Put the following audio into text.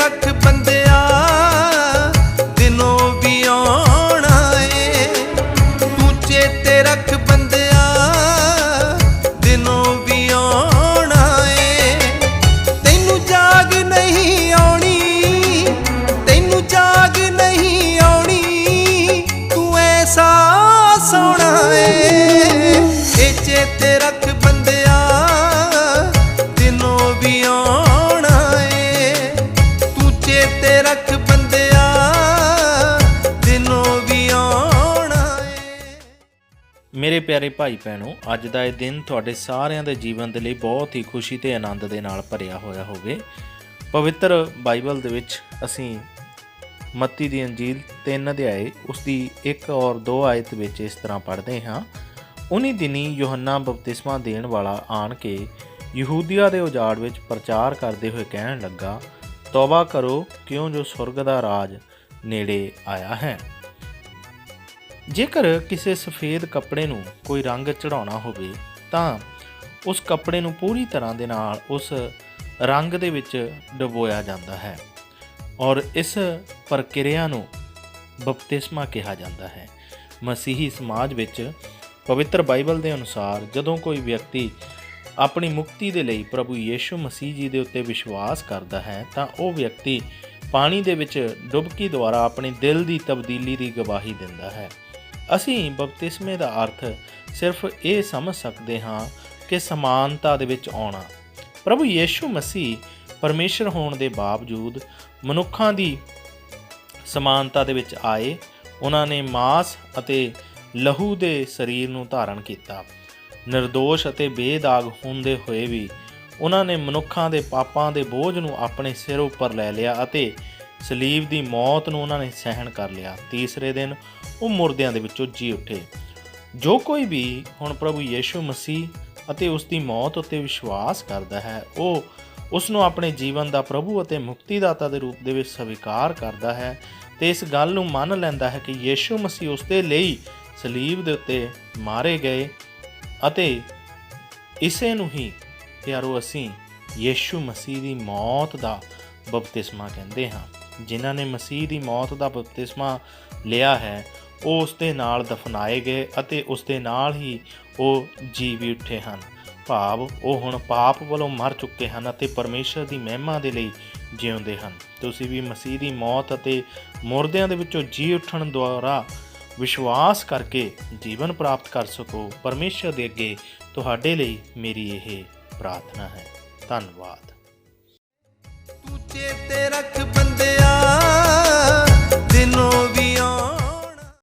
ਰੱਖ ਬੰਦਿਆ। ਮੇਰੇ ਪਿਆਰੇ ਭਾਈ ਭੈਣੋ, ਅੱਜ ਦਾ ਇਹ ਦਿਨ ਤੁਹਾਡੇ ਸਾਰਿਆਂ ਦੇ ਜੀਵਨ ਦੇ ਲਈ ਬਹੁਤ ਹੀ ਖੁਸ਼ੀ ਤੇ ਆਨੰਦ ਦੇ ਨਾਲ ਭਰਿਆ ਹੋਇਆ ਹੋਵੇ। ਪਵਿੱਤਰ ਬਾਈਬਲ ਦੇ ਵਿੱਚ ਅਸੀਂ ਮੱਤੀ ਦੀ ਅੰਜੀਲ 3 ਅਧਿਆਏ ਉਸ ਦੀ 1 ਔਰ 2 ਆਇਤ ਵਿੱਚ ਇਸ ਤਰ੍ਹਾਂ ਪੜ੍ਹਦੇ ਹਾਂ। ਉਨੀ ਦਿਨੀ ਯੋਹੰਨਾ ਬਪਤਿਸਮਾ ਦੇਣ ਵਾਲਾ ਆਣ ਕੇ ਯਹੂਦੀਆ ਦੇ ਉਜਾੜ ਵਿੱਚ ਪ੍ਰਚਾਰ ਕਰਦੇ ਹੋਏ ਕਹਿਣ ਲੱਗਾ, ਤੌਬਾ ਕਰੋ ਕਿਉਂ ਜੋ ਸੁਰਗ ਦਾ ਰਾਜ ਨੇੜੇ ਆਇਆ ਹੈ? ਜੇਕਰ ਕਿਸੇ ਸਫੇਦ ਕੱਪੜੇ ਨੂੰ ਕੋਈ ਰੰਗ ਚੜਾਉਣਾ ਹੋਵੇ, ਤਾਂ ਉਸ ਕੱਪੜੇ ਨੂੰ ਪੂਰੀ ਤਰ੍ਹਾਂ ਦੇ ਨਾਲ ਉਸ ਰੰਗ ਦੇ ਵਿੱਚ ਡੁਬੋਇਆ ਜਾਂਦਾ ਹੈ ਔਰ ਇਸ ਪ੍ਰਕਿਰਿਆ ਨੂੰ ਬਪਤਿਸਮਾ ਕਿਹਾ ਜਾਂਦਾ ਹੈ। ਮਸੀਹੀ ਸਮਾਜ ਵਿੱਚ ਪਵਿੱਤਰ ਬਾਈਬਲ ਦੇ ਅਨੁਸਾਰ ਜਦੋਂ ਕੋਈ ਵਿਅਕਤੀ ਆਪਣੀ ਮੁਕਤੀ ਦੇ ਲਈ ਪ੍ਰਭੂ ਯੀਸ਼ੂ ਮਸੀਹ ਜੀ ਦੇ ਉੱਤੇ ਵਿਸ਼ਵਾਸ ਕਰਦਾ ਹੈ, ਤਾਂ ਉਹ ਵਿਅਕਤੀ ਪਾਣੀ ਦੇ ਵਿੱਚ ਡੁਬਕੀ ਦੁਆਰਾ ਆਪਣੇ ਦਿਲ ਦੀ ਤਬਦੀਲੀ ਦੀ ਗਵਾਹੀ ਦਿੰਦਾ ਹੈ। ਅਸੀਂ ਬਪਤਿਸਮੇ ਦਾ ਅਰਥ ਸਿਰਫ ਇਹ ਸਮਝ ਸਕਦੇ ਹਾਂ ਕਿ ਸਮਾਨਤਾ ਦੇ ਵਿੱਚ ਆਉਣਾ। ਪ੍ਰਭੂ ਯੀਸ਼ੂ ਮਸੀਹ ਪਰਮੇਸ਼ਰ ਹੋਣ ਦੇ ਬਾਵਜੂਦ ਮਨੁੱਖਾਂ ਦੀ ਸਮਾਨਤਾ ਦੇ ਵਿੱਚ ਆਏ, ਉਹਨਾਂ ਨੇ ਮਾਸ ਅਤੇ ਲਹੂ ਦੇ ਸਰੀਰ ਨੂੰ ਧਾਰਨ ਕੀਤਾ। નિર્ਦੋਸ਼ ਅਤੇ ਬੇਦਾਗ ਹੁੰਦੇ ਹੋਏ ਵੀ ਉਹਨਾਂ ਨੇ ਮਨੁੱਖਾਂ ਦੇ ਪਾਪਾਂ ਦੇ ਬੋਝ ਨੂੰ ਆਪਣੇ ਸਿਰ ਉੱਪਰ ਲੈ ਲਿਆ ਅਤੇ ਸਲੀਬ ਦੀ ਮੌਤ ਨੂੰ ਉਹਨਾਂ ਨੇ ਸਹਿਣ ਕਰ ਲਿਆ। ਤੀਸਰੇ ਦਿਨ ਉਹ ਮੁਰਦਿਆਂ ਦੇ ਵਿੱਚੋਂ ਜੀ ਉੱਠੇ। ਜੋ ਕੋਈ ਵੀ ਹੁਣ ਪ੍ਰਭੂ ਯੀਸ਼ੂ ਮਸੀਹ ਅਤੇ ਉਸ ਦੀ ਮੌਤ ਉੱਤੇ ਵਿਸ਼ਵਾਸ ਕਰਦਾ ਹੈ, ਉਹ ਉਸ ਨੂੰ ਆਪਣੇ ਜੀਵਨ ਦਾ ਪ੍ਰਭੂ ਅਤੇ ਮੁਕਤੀਦਾਤਾ ਦੇ ਰੂਪ ਦੇ ਵਿੱਚ ਸਵੀਕਾਰ ਕਰਦਾ ਹੈ ਤੇ ਇਸ ਗੱਲ ਨੂੰ ਮੰਨ ਲੈਂਦਾ ਹੈ ਕਿ ਯੀਸ਼ੂ ਮਸੀਹ ਉਸ ਦੇ ਲਈ ਸਲੀਬ ਦੇ ਉੱਤੇ ਮਾਰੇ ਗਏ ਅਤੇ ਇਸੇ ਨੂੰ ਹੀ ਪਿਆਰੋ ਅਸੀਂ ਯੀਸ਼ੂ ਮਸੀਹ ਦੀ ਮੌਤ ਦਾ ਬਪਤਿਸਮਾ ਕਹਿੰਦੇ ਹਾਂ। ਜਿਨ੍ਹਾਂ ਨੇ ਮਸੀਹ ਦੀ ਮੌਤ ਦਾ ਬਪਤਿਸਮਾ ਲਿਆ ਹੈ ਉਹ ਉਸ ਦੇ ਨਾਲ ਦਫਨਾਏ ਗਏ ਅਤੇ ਉਸ ਦੇ ਨਾਲ ਹੀ ਉਹ ਜੀ ਵੀ ਉੱਠੇ ਹਨ। ਭਾਵ ਉਹ ਹੁਣ ਪਾਪ ਵੱਲੋਂ ਮਰ ਚੁੱਕੇ ਹਨ ਅਤੇ ਪਰਮੇਸ਼ਰ ਦੀ ਮਹਿਮਾ ਦੇ ਲਈ ਜਿਉਂਦੇ ਹਨ। ਤੁਸੀਂ ਵੀ ਮਸੀਹ ਦੀ ਮੌਤ ਅਤੇ ਮੁਰਦਿਆਂ ਦੇ ਵਿੱਚੋਂ ਜੀ ਉੱਠਣ ਦੁਆਰਾ ਵਿਸ਼ਵਾਸ ਕਰਕੇ ਜੀਵਨ ਪ੍ਰਾਪਤ ਕਰ ਸਕੋ। ਪਰਮੇਸ਼ਰ ਦੇ ਅੱਗੇ ਤੁਹਾਡੇ ਲਈ ਮੇਰੀ ਇਹ ਪ੍ਰਾਰਥਨਾ ਹੈ। ਧੰਨਵਾਦ।